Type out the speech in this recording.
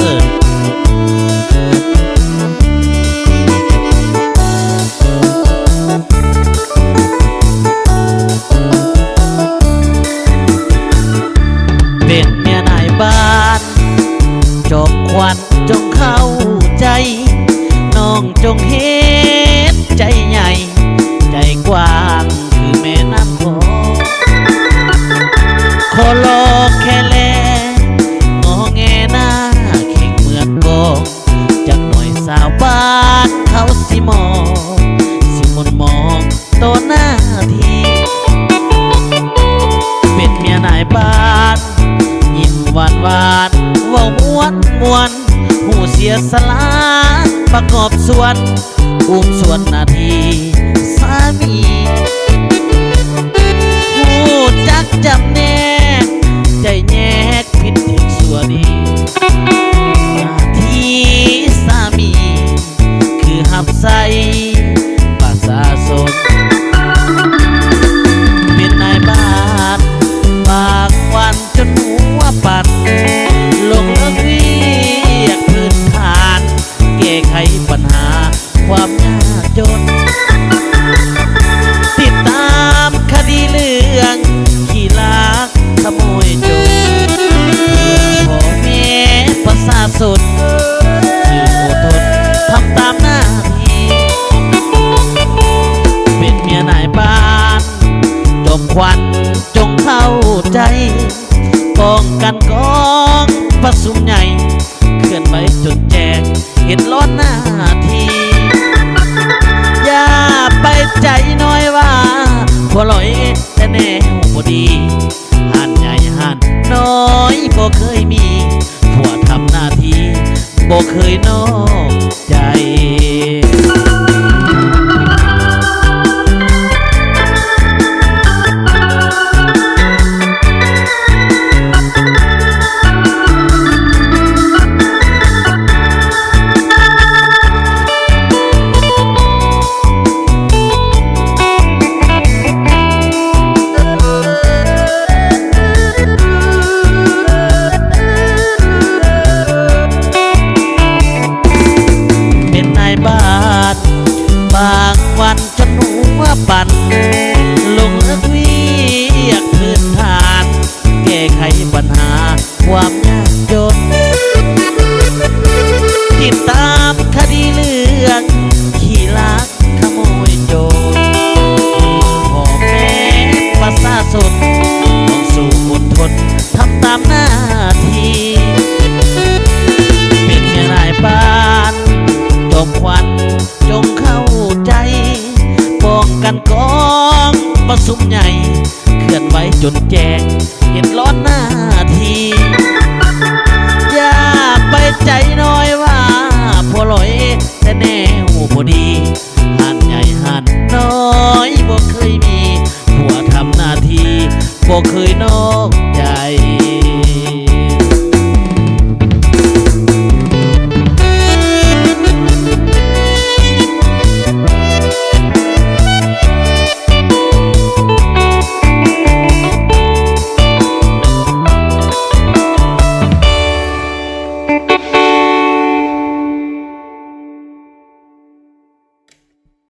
เป็นเมียนายบ้านจบควันจงเข้าใจ น้องจงเฮ็ดใจใหญ่ ยสลาประกอบส่วนอุ้มส่วนนาทีสามี ไขปัญหาความยากจน ติดตามคดีเรื่องขี้ลักขโมยโจรเพื่อพ่อแม่ประชาชนสื่อโทนทำตามหน้าที่เป็นเมียนายบ้านจบควันจงเข้าใจป้องกันกอ ทีอย่าไปใจน้อยว่าพอลอยแต่แนวพอดีหันใหญ่หันน้อยบ่เคยมีผัวทำหน้าที่บ่เคยนอกใจ ปั่นลงเลิกเวียกพื้นฐาน แก้ไขปัญหาความยาก บ่สุ่มใหญ่ เคลื่อนไหวจนแจงเห็นร้อนหน้าที